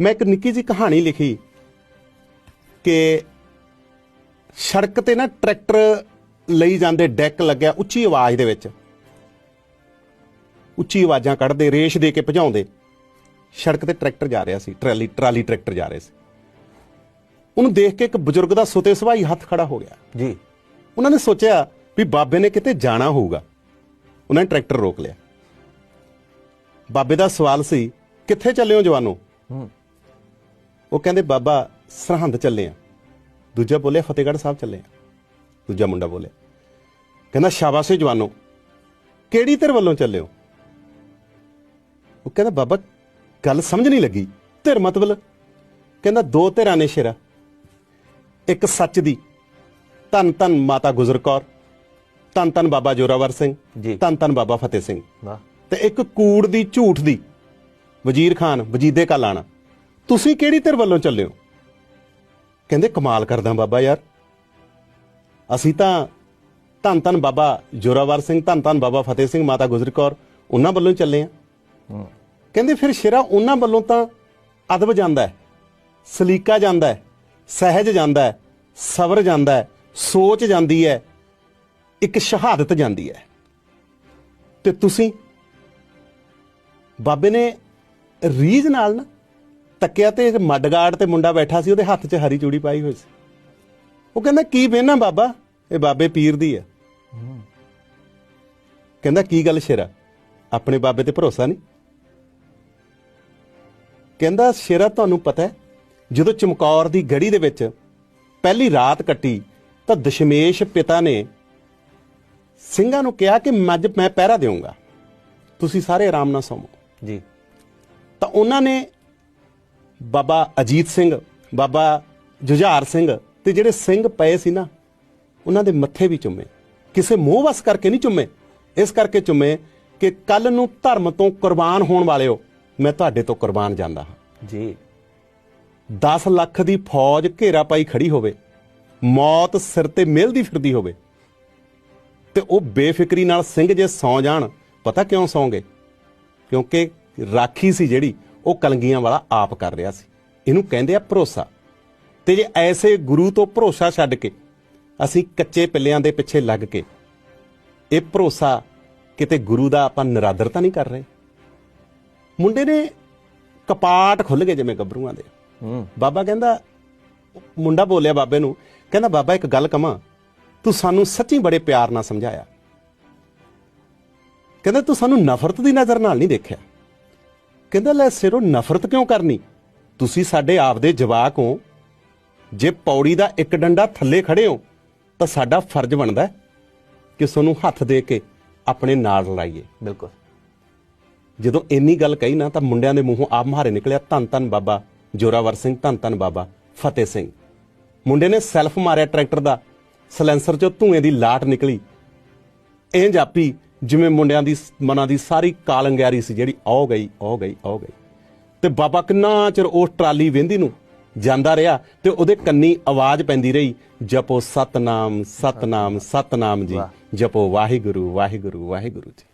ਮੈਂ ਇੱਕ ਨਿੱਕੀ ਜਿਹੀ ਕਹਾਣੀ ਲਿਖੀ ਕਿ ਸੜਕ ਤੇ ਨਾ ਟਰੈਕਟਰ ਲਈ ਜਾਂਦੇ ਡੈਕ ਲੱਗਿਆ ਉੱਚੀ ਆਵਾਜ਼ ਦੇ ਵਿੱਚ। ਉੱਚੀ ਆਵਾਜ਼ਾਂ ਕੱਢਦੇ ਰੇਸ਼ ਦੇ ਕੇ ਭਜਾਉਂਦੇ। ਸੜਕ ਤੇ ਟਰੈਕਟਰ ਜਾ ਰਿਹਾ ਸੀ ਟਰਾਲੀ ਟਰਾਲੀ ਟਰੈਕਟਰ ਜਾ ਰਹੇ ਸੀ। ਉਹਨੂੰ ਦੇਖ ਕੇ ਇੱਕ ਬਜ਼ੁਰਗ ਦਾ ਸੁਤੇ ਸਵਾਈ ਹੱਥ ਖੜਾ ਹੋ ਗਿਆ। ਜੀ। ਉਹਨਾਂ ਨੇ ਸੋਚਿਆ ਵੀ ਬਾਬੇ ਨੇ ਕਿਤੇ ਜਾਣਾ ਹੋਊਗਾ। ਉਹਨਾਂ ਨੇ ਟਰੈਕਟਰ ਰੋਕ ਲਿਆ। ਬਾਬੇ ਦਾ ਸਵਾਲ ਸੀ ਕਿੱਥੇ ਚੱਲੇ ਹੋ ਜਵਾਨੋ? ਹੂੰ। ਉਹ ਕਹਿੰਦੇ ਬਾਬਾ ਸਰਹੰਦ ਚੱਲੇ ਆ। ਦੂਜਾ ਬੋਲਿਆ ਫਤਿਹਗੜ੍ਹ ਸਾਹਿਬ ਚੱਲੇ ਆ। ਦੂਜਾ ਮੁੰਡਾ ਬੋਲਿਆ ਕਹਿੰਦਾ ਸ਼ਾਬਾਸ਼ ਜਵਾਨੋ ਕਿਹੜੀ ਧਿਰ ਵੱਲੋਂ ਚੱਲੇ ਹੋ? ਉਹ ਕਹਿੰਦਾ ਬਾਬਾ ਗੱਲ ਸਮਝ ਨਹੀਂ ਲੱਗੀ ਧਿਰ ਮਤਲਬ ਕਹਿੰਦਾ ਦੋ ਧਿਰਾਂ ਨੇ ਸ਼ੇਰਾ ਇੱਕ ਸੱਚ ਦੀ ਧੰਨ ਧੰਨ ਮਾਤਾ ਗੁਜਰ ਕੌਰ ਧੰਨ ਧੰਨ ਬਾਬਾ ਜੋਰਾਵਰ ਸਿੰਘ ਜੀ। ਧੰਨ ਧੰਨ ਬਾਬਾ ਫਤਿਹ ਸਿੰਘ ਵਾਹ। ਤੇ ਇੱਕ ਕੂੜ ਦੀ ਝੂਠ ਦੀ ਵਜ਼ੀਰ ਖਾਨ ਵਜੀਦੇ ਕਾ ਲਾਣਾ। ਤੁਸੀਂ ਕਿਹੜੀ ਧਿਰ ਵੱਲੋਂ ਚੱਲੇ ਹੋ? ਕਹਿੰਦੇ ਕਮਾਲ ਕਰਦਾ ਬਾਬਾ ਯਾਰ। ਅਸੀਂ ਤਾਂ ਧੰਨ ਧੰਨ ਬਾਬਾ ਜੋਰਾਵਰ ਸਿੰਘ ਧੰਨ ਧੰਨ ਬਾਬਾ ਫਤਿਹ ਸਿੰਘ ਮਾਤਾ ਗੁਜਰ ਕੌਰ ਉਹਨਾਂ ਵੱਲੋਂ ਚੱਲੇ ਆ ਕਹਿੰਦੇ ਫਿਰ ਸ਼ੇਰਾ ਉਹਨਾਂ ਵੱਲੋਂ ਤਾਂ ਅਦਬ ਜਾਂਦਾ ਹੈ ਸਲੀਕਾ ਜਾਂਦਾ ਹੈ ਸਹਿਜ ਜਾਂਦਾ ਹੈ ਸਬਰ ਜਾਂਦਾ ਹੈ ਸੋਚ ਜਾਂਦੀ ਹੈ ਇੱਕ ਸ਼ਹਾਦਤ ਜਾਂਦੀ ਹੈ। ਤੇ ਤੁਸੀਂ ਬਾਬੇ ਨੇ ਰੀਝ ਨਾਲ ਨਾ ਤੱਕਿਆ ਤੇ ਮੱਡਗਾਰਡ ਤੇ ਮੁੰਡਾ ਬੈਠਾ ਸੀ ਉਹਦੇ ਹੱਥ 'ਚ ਹਰੀ ਚੂੜੀ ਪਾਈ ਹੋਈ ਸੀ। ਉਹ ਕਹਿੰਦਾ ਕੀ ਵੇਨਾ ਬਾਬਾ? ਇਹ ਬਾਬੇ ਪੀਰ ਦੀ ਆ ਕਹਿੰਦਾ ਕੀ ਗੱਲ ਸ਼ੇਰਾ? ਆਪਣੇ ਬਾਬੇ ਤੇ ਭਰੋਸਾ ਨਹੀਂ? ਕਹਿੰਦਾ ਸ਼ੇਰਾ ਤੁਹਾਨੂੰ ਪਤਾ ਹੈ ਜਦੋਂ ਚਮਕੌਰ ਦੀ ਗੜੀ ਦੇ ਵਿੱਚ ਪਹਿਲੀ ਰਾਤ ਕੱਟੀ ਤਾਂ ਦਸ਼ਮੇਸ਼ ਪਿਤਾ ਨੇ ਸਿੰਘਾਂ ਨੂੰ ਕਿਹਾ ਕਿ ਮੱਝ ਮੈਂ ਪਹਿਰਾ ਦੇਵਾਂਗਾ ਤੁਸੀਂ ਸਾਰੇ ਆਰਾਮ ਨਾਲ ਸੌਵੋ। ਜੀ। ਤਾਂ ਉਹਨਾਂ ਨੇ ਬਾਬਾ ਅਜੀਤ ਸਿੰਘ ਬਾਬਾ ਜੁਝਾਰ ਸਿੰਘ ਤੇ ਜਿਹੜੇ ਸਿੰਘ ਪਏ ਸੀ ਨਾ ਉਹਨਾਂ ਦੇ ਮੱਥੇ ਵੀ ਚੁੰਮੇ। ਕਿਸੇ ਮੋਹ ਵਸ ਕਰਕੇ ਨਹੀਂ ਚੁੰਮੇ। ਇਸ ਕਰਕੇ ਚੁੰਮੇ ਕਿ ਕੱਲ ਨੂੰ ਧਰਮ ਤੋਂ ਕੁਰਬਾਨ ਹੋਣ ਵਾਲਿਓ ਮੈਂ ਤੁਹਾਡੇ ਤੋਂ ਕੁਰਬਾਨ ਜਾਂਦਾ ਹਾਂ। ਜੀ। 10 ਲੱਖ ਦੀ ਫੌਜ ਘੇਰਾ ਪਾਈ ਖੜੀ ਹੋਵੇ ਮੌਤ ਸਿਰ ਤੇ ਮਿਲਦੀ ਫਿਰਦੀ ਹੋਵੇ ਤੇ ਉਹ ਬੇਫਿਕਰੀ ਨਾਲ ਸਿੰਘ ਜੇ ਸੌ ਜਾਣ ਪਤਾ ਕਿਉਂ ਸੌਂਗੇ? ਕਿਉਂਕਿ ਰਾਖੀ ਸੀ ਜਿਹੜੀ ਉਹ ਕਲੰਗੀਆਂ ਵਾਲਾ ਆਪ ਕਰ ਰਿਹਾ ਸੀ। ਇਹਨੂੰ ਕਹਿੰਦੇ ਆ ਭਰੋਸਾ। ਤੇ ਜੇ ਐਸੇ ਗੁਰੂ ਤੋਂ ਭਰੋਸਾ ਛੱਡ ਕੇ ਅਸੀਂ ਕੱਚੇ ਪਿੱਲਿਆਂ ਦੇ ਪਿੱਛੇ ਲੱਗ ਕੇ ਇਹ ਭਰੋਸਾ ਕਿਤੇ ਗੁਰੂ ਦਾ ਆਪਾਂ ਨਿਰਾਦਰ ਤਾਂ ਨਹੀਂ ਕਰ ਰਹੇ? ਮੁੰਡੇ ਨੇ ਕਪਾਟ ਖੁੱਲ ਗਏ ਜਿਵੇਂ ਗੱਭਰੂਆਂ ਦੇ। ਹੂੰ। ਬਾਬਾ ਕਹਿੰਦਾ ਮੁੰਡਾ ਬੋਲਿਆ ਬਾਬੇ ਨੂੰ ਕਹਿੰਦਾ ਬਾਬਾ ਇੱਕ ਗੱਲ ਕਵਾਂ ਤੂੰ ਸਾਨੂੰ ਸੱਚੀ ਬੜੇ ਪਿਆਰ ਨਾਲ ਸਮਝਾਇਆ। ਕਹਿੰਦਾ ਤੂੰ ਸਾਨੂੰ ਨਫ਼ਰਤ ਦੀ ਨਜ਼ਰ ਨਾਲ ਨਹੀਂ ਦੇਖਿਆ। ਕਹਿੰਦਾ ਲੈ ਸਿਰੋਂ ਨਫ਼ਰਤ ਕਿਉਂ ਕਰਨੀ? ਤੁਸੀਂ ਸਾਡੇ ਆਪ ਦੇ ਜਵਾਕ ਹੋ। ਜੇ ਪੌੜੀ ਦਾ ਇੱਕ ਡੰਡਾ ਥੱਲੇ ਖੜੇ ਹੋ ਤਾਂ ਸਾਡਾ ਫਰਜ਼ ਬਣਦਾ ਹੈ ਕਿ ਤੁਹਾਨੂੰ ਹੱਥ ਦੇ ਕੇ ਆਪਣੇ ਨਾਲ ਲਾਈਏ ਬਿਲਕੁਲ। ਜਦੋਂ ਇੰਨੀ ਗੱਲ ਕਹੀ ਨਾ ਤਾਂ ਮੁੰਡਿਆਂ ਦੇ ਮੂੰਹੋਂ ਆਪ ਮਹਾਰੇ ਨਿਕਲਿਆ ਧੰਨ ਧੰਨ ਬਾਬਾ ਜੋਰਾਵਰ ਸਿੰਘ ਧੰਨ ਧੰਨ ਬਾਬਾ ਫਤਿਹ ਸਿੰਘ। ਮੁੰਡੇ ਨੇ ਸੈਲਫ ਮਾਰਿਆ ਟਰੈਕਟਰ ਦਾ ਸਲੈਂਸਰ ਚੋਂ ਧੂਏ ਦੀ ਲਾਟ ਨਿਕਲੀ। ਇਹ ਜਾਪੀ ਜਿਵੇਂ ਮੁੰਡਿਆਂ ਦੀ ਮਨਾਂ ਦੀ ਸਾਰੀ ਕਾਲੰਗਿਆਰੀ ਸੀ ਜਿਹੜੀ ਆਉ ਗਈ ਆਉ ਗਈ ਆਉ ਗਈ ਤੇ ਬਾਬਾ ਕਿੰਨਾ ਚਿਰ ਉਸ ਟਰਾਲੀ ਵਹਿੰਦੀ ਨੂੰ ਜਾਂਦਾ ਰਿਹਾ ਤੇ ਉਹਦੇ ਕੰਨੀ ਆਵਾਜ਼ ਪੈਂਦੀ ਰਹੀ ਜਪੋ ਸਤਨਾਮ ਸਤਨਾਮ ਸਤਨਾਮ ਜੀ। ਜਪੋ ਵਾਹਿਗੁਰੂ ਵਾਹਿਗੁਰੂ ਵਾਹਿਗੁਰੂ ਜੀ